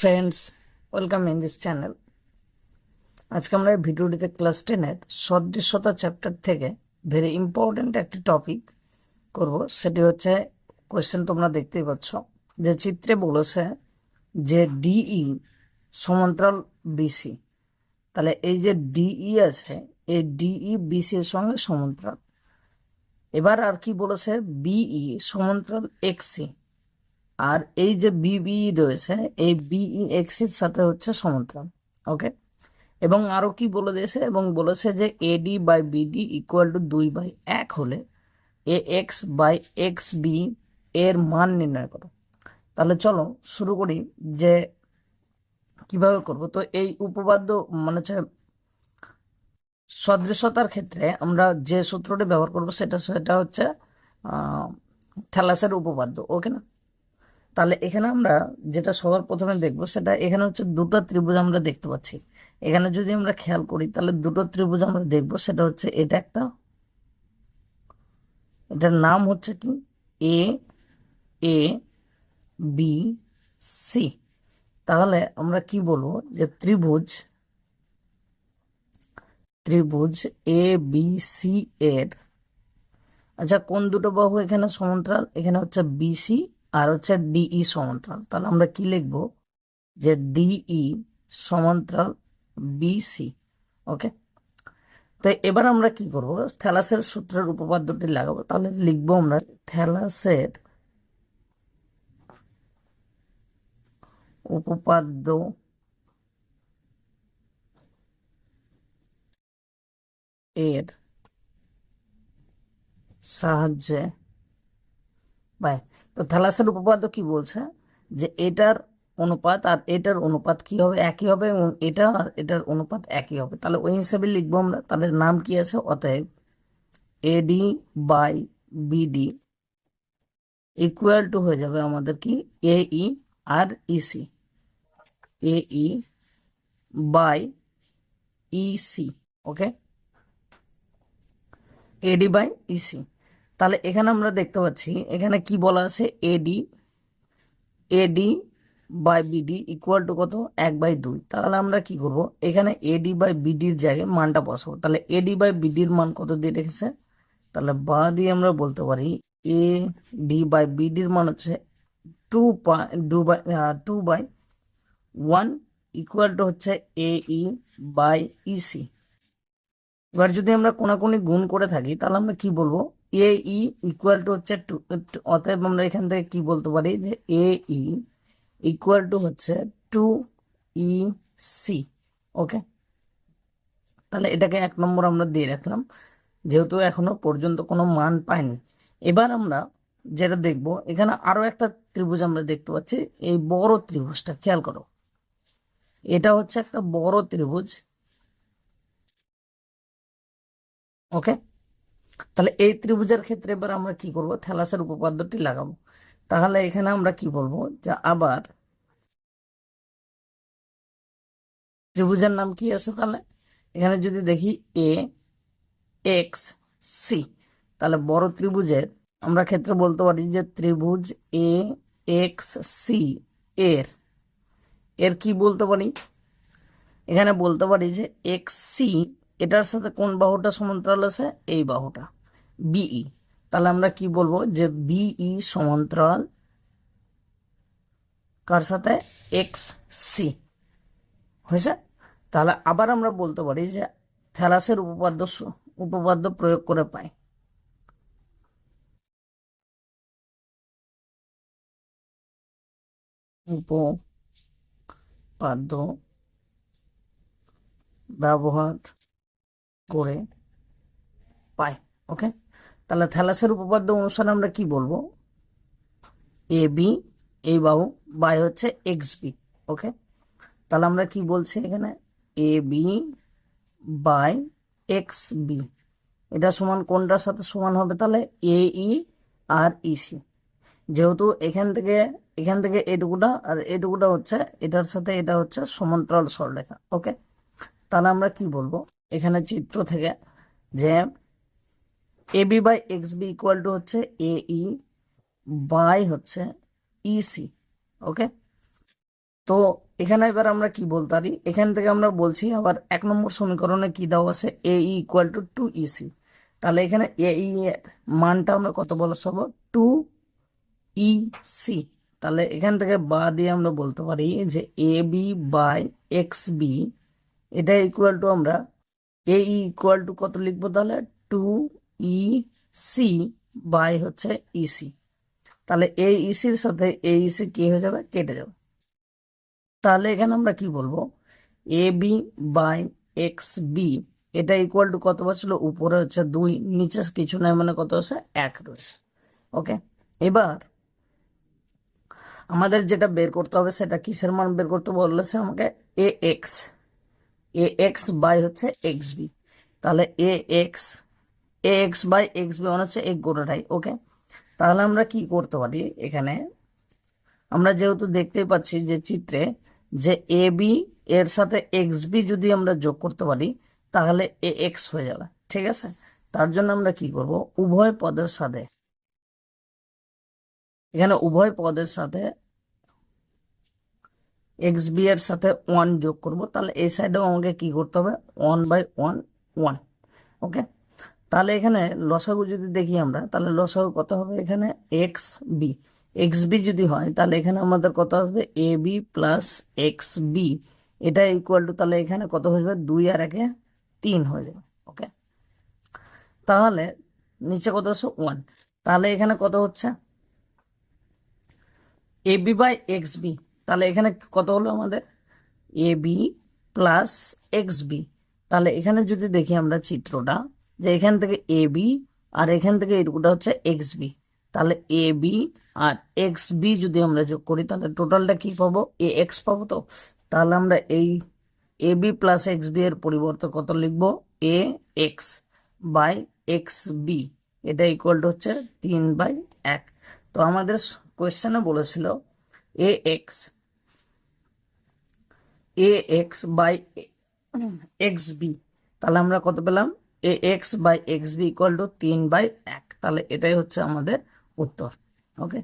Friends welcome in this channel আজকে আমরা এই ভিডিওটিতে ক্লাস টেনের সদৃশ্যতা চ্যাপ্টার থেকে ভেরি ইম্পর্ট্যান্ট একটি টপিক করব। সেটি হচ্ছে কোয়েশ্চেন তোমরা দেখতেই পাচ্ছ। যে চিত্রে বলেছে যে ডিই সমান্তরাল বিসি তাহলে এই যে ডিই আছে, এই ডিই বিসি এর সঙ্গে সমান্তরাল। এবার আর কি বলেছে? বিই সমান্তরাল এক্সি আর এই যে বিবিই রয়েছে, এই বিই এক্সের সাথে হচ্ছে সমান্তরাল ওকে এবং আরও কি বলে দিয়েছে? এবং বলেছে যে AD by BD equal to দুই বাই এক হলে A X by X B এর মান নির্ণয় করো। তাহলে চলো শুরু করি যে কীভাবে করব। তো এই উপপাদ্য মানে হচ্ছে সদৃশতার ক্ষেত্রে আমরা যে সূত্রটি ব্যবহার করব সেটা সেটা হচ্ছে থ্যালাসের উপপাদ্য ওকে না? তাহলে এখানে আমরা যেটা সবার প্রথমে দেখব সেটা এখানে হচ্ছে দুটো ত্রিভুজ আমরা দেখতে পাচ্ছি। এখানে যদি আমরা খেয়াল করি, তাহলে দুটো ত্রিভুজ আমরা দেখব। সেটা হচ্ছে এটা একটা, এটার নাম হচ্ছে কি? এ এ বি সি তাহলে আমরা কি বলব? যে ত্রিভুজ ত্রিভুজ এ বি সি এর আচ্ছা কোন দুটো বাহু এখানে সমান্তরাল? এখানে হচ্ছে বিসি আর হচ্ছে ডিই সমান্তরাল। তাহলে আমরা কি লিখব? যে ডিই সমান্তরাল বিসি ওকে? তো এবার আমরা কি করব? থ্যালাসের সূত্রের উপপাদ্যটি লাগাবো। তাহলে লিখব আমরা থ্যালাসের উপপাদ্য এর সাহায্যে বাই। তো থ্যালাসের উপপাদ্য কি বলছে? যে এটার অনুপাত আর এটার অনুপাত কি হবে? একই হবে এবং এটা আর এটার অনুপাত একই হবে। তাহলে ওই হিসাবে লিখব আমরা, তাদের নাম কি আছে? অতএব AD by BD equal to হয়ে যাবে আমাদের কি? A E R EC E by EC okay AD by EC তাহলে এখানে আমরা দেখতে পাচ্ছি, এখানে কি বলা আছে? AD AD by BD equal to কত? এক বাই দুই। তাহলে আমরা কি করব? এখানে এডি বাই বিডির জায়গায় মানটা বসাবো। তাহলে এডি বাই বিডির মান কত দিয়ে রেখেছে? তাহলে বা দিয়ে আমরা বলতে পারি এ ডি বাই বিডির মান হচ্ছে two two by two by one equal to হচ্ছে এ ই বাই ইসি এবার যদি আমরা কোনাকুনি গুণ করে থাকি, তাহলে আমরা কি বলব? এ ই ইকুয়াল টু হচ্ছে টু অতএব আমরা এখান থেকে কি বলতে পারি? যে এ ই ইকুয়াল টু হচ্ছে টু ই সি ওকে তাহলে এটাকে এক নম্বর আমরা দিয়ে রাখলাম। যেহেতু এখনও পর্যন্ত কোনো মান পাইনি। এবার আমরা যেটা দেখব, এখানে আরও একটা ত্রিভুজ আমরা দেখতে পাচ্ছি, এই বড় ত্রিভুজটা, খেয়াল করো। এটা হচ্ছে একটা বড় ত্রিভুজ ওকে তাহলে এই ত্রিভুজের ক্ষেত্রে এবার আমরা কি করব? থ্যালাসের উপপাদ্যটি লাগাবো। তাহলে এখানে আমরা কি বলব? যে আবার ত্রিভুজের নাম কি আছে তাহলে? এখানে যদি দেখি এ এক্স সি তাহলে বড় ত্রিভুজের আমরা ক্ষেত্রে বলতে পারি যে ত্রিভুজ এ এক্স সি এর এর কি বলতে পারি? এখানে বলতে পারি যে এক্স সি এটার সাথে কোন বাহুটা সমান্তরাল আছে? এই বাহুটা। বিই। তাহলে আমরা কি বলব যে বিই সমান্তরাল কার সাথে? X C. হয়েছে? তাহলে আবার আমরা বলতে পারি যে থ্যালাসের উপপাদ্য উপপাদ্য প্রয়োগ করে পাই। উপপাদ্য ব্যবহার করে পাই ওকে তাহলে থ্যালাসের উপপাদ্য অনুসারে আমরা কি বলব? এ বি এই বাহু, বাই হচ্ছে এক্স বি ওকে তাহলে আমরা কি বলছি এখানে? A B by X B এটা সমান কোনটার সাথে সমান হবে? তাহলে এ ই আর ইসি যেহেতু এখান থেকে এখান থেকে এটুকুটা আর এটুকুটা হচ্ছে, এটার সাথে এটা হচ্ছে সমান্তরাল সরলরেখা ওকে তাহলে আমরা কি বলব? এখানে চিত্র থেকে যে A B by X B equal to হচ্ছে এ ই বাই হচ্ছে ইসি ওকে? তো এখানে এবার আমরা কি বলতে পারি? এখান থেকে আমরা বলছি আবার এক নম্বর সমীকরণে কি দেওয়া আছে? A E equal to two EC তাহলে এখানে এ ই এর মানটা আমরা কত বসাবো টু ই সি। তাহলে এখান থেকে বা দিয়ে আমরা বলতে পারি যে A B by X B, এটা ইকুয়াল টু আমরা এ ইকুয়াল টু কত লিখব তাহলে? টু ই সি বাই হচ্ছে ইসি তাহলে এই ইসির সাথে এই ইসি কি হয়ে যাবে? কেটে যাবে। তাহলে এখানে আমরা কি বলব? A B by X B এটা ইকুয়াল টু কত বছর উপরে হচ্ছে দুই, নিচে কিছু নাই মানে কত আছে? এক রয়েছে। ওকে এবার আমাদের যেটা বের করতে হবে, সেটা কিসের মান বের করতে বলেছে আমাকে? A X A X by হচ্ছে এক্স বি তাহলে A X A X by X B মানে হচ্ছে এক গোটাটাই ওকে তাহলে আমরা কি করতে পারি এখানে? আমরা যেহেতু দেখতেই পাচ্ছি যে চিত্রে যে এ বি এর সাথে এক্স বি যদি আমরা যোগ করতে পারি, তাহলে এ এক্স হয়ে যাবে, ঠিক আছে? তার জন্য আমরা কি করব? উভয় পদের সাথে, এখানে উভয় পদের সাথে এক্স বি এর সাথে ওয়ান যোগ করব, তাহলে এই সাইডেও আমাকে কি করতে হবে? One by one one okay তাহলে এখানে লসাগু যদি দেখি আমরা, তাহলে লসাগু কত হবে এখানে? এক্স বি এক্স বি যদি হয়, তাহলে এখানে আমাদের কত আসবে? A B plus X B এটা ইকুয়াল টু তাহলে এখানে কত হয়ে যাবে? দুই আর একে তিন হয়ে যাবে ওকে তাহলে নিচে কত আছে ওয়ান তাহলে এখানে কত হচ্ছে? A B by X B তাহলে এখানে কত হলো আমাদের? A B plus X B তাহলে এখানে যদি দেখি আমরা চিত্রটা, যে এখান থেকে এ বি আর এখান থেকে এটুকুটা হচ্ছে এক্স বি তাহলে এ বি আর এক্স বি যদি আমরা যোগ করি, তাহলে টোটালটা কি পাবো? এ এক্স পাবো তো? তাহলে আমরা এই A B plus X B এর পরিবর্তে কত লিখব? A X by X B এটা ইকুয়াল টু হচ্ছে তিন বাই এক। তো আমাদের কোয়েশ্চেনে বলেছিল A X A X by X B তাহলে আমরা কত পেলাম? A X by X B equal to তিন বাই এক। তাহলে এটাই হচ্ছে আমাদের উত্তর। ওকে